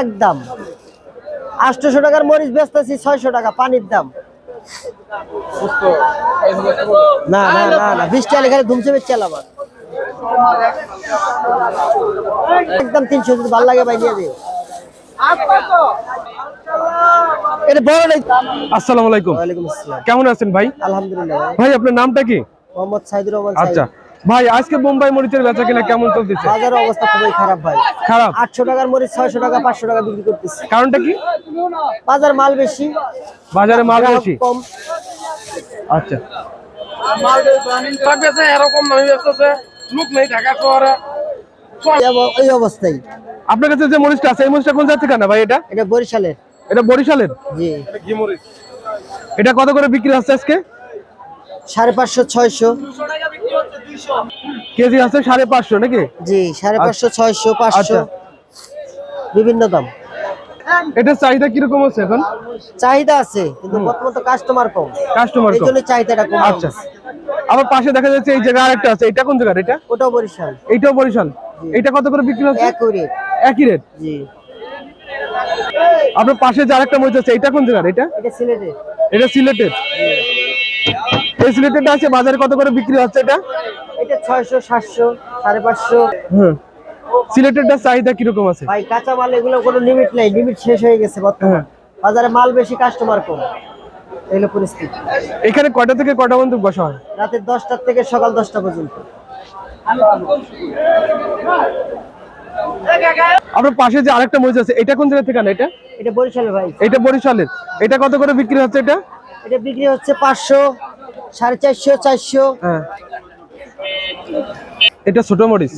একদম। আটশোশো টাকার মরিচ বেচতেছি ছয়শো টাকা পানির দাম। না না না না বিশ টাকা এখানে ধুমছে একদম তিনশো যদি ভালো লাগে ভাই নেই। আসসালামু আলাইকুম। কেমন আছেন ভাই? আলহামদুলিল্লাহ ভাই। আপনার নামটা কি? মোহাম্মদ সাইদুর রহমান আচ্ছা। ভাই আজকে বোম্বাই মরিচের বেচা কিনা কেমন চলতেছে? বাজারের অবস্থা খুবই খারাপ ভাই। খারাপ? আটশো টাকার মরিচ ছয়শো টাকা পাঁচশো টাকা বিক্রি করতেছি। কারণটা কি? বাজার মাল বেশি। বাজারে মাল বেশি? কম। আচ্ছা। এরকম লোক নেই ঢাকা শহরে। এই অব- এই অবস্থায় আপনার কাছে যে মরিচটা আছে এই মরিচটা কোন জাতি কেনা ভাই এটা? এটা বরিশালের। এটা বরিশালের? জি। এটা কত করে বিক্রি হচ্ছে আজকে? সাড়ে পাঁচশো ছয়শো। কেজি আছে সাড়ে পাঁচশো নাকি? জি সাড়ে পাঁচশো ছয়শো পাঁচশো। আচ্ছা। বিভিন্ন দাম। এটার চাহিদা কীরকম আছে এখন? চাহিদা আছে কিন্তু বর্তমান তো কাস্টমার কম। কাস্টমার এই জন্য চাহিদাটা কম। আচ্ছা। আবার পাশে দেখা যাচ্ছে এই জায়গা আরেকটা আছে। এটা কোন জায়গার এটা? ওটাও বরিশাল। এইটাও বরিশাল। এটা কত করে বিক্রি হচ্ছে? এক রেট একই রেট জি। আপনার পাশে যে আরেকটা মরিচ আছে এটা কোন জায়গার এটা? এটা সিলেটে এটা সিলেটের। এই সিলেটেরটা আছে বাজারে কত করে বিক্রি হচ্ছে এটা? এটা ছয়শো সাতশো সাড়ে পাঁচশো। হ্যাঁ সিলেটেরটা চাহিদা কীরকম আছে? ভাই কাঁচা মাল এগুলো কোনো লিমিট নাই লিমিট শেষ হয়ে গেছে বর্তমান। হ্যাঁ। বাজারে মাল বেশি কাস্টমার কম। এগুলো পরিস্থিতি। এখানে কয়টা থেকে কয়টা পর্যন্ত বসা হয়? রাতের দশটার থেকে সকাল দশটা পর্যন্ত। আপনার পাশে যে আরেকটা মরিচ আছে এটা কোন জায়গা থেকে আনা এটা? এটা বরিশালের ভাই। এটা বরিশালের। এটা কত করে বিক্রি হচ্ছে এটা? এটা বিক্রি হচ্ছে পাঁচশো সাড়ে চারশো চারশো। হ্যাঁ। এটা ছোট মরিচ?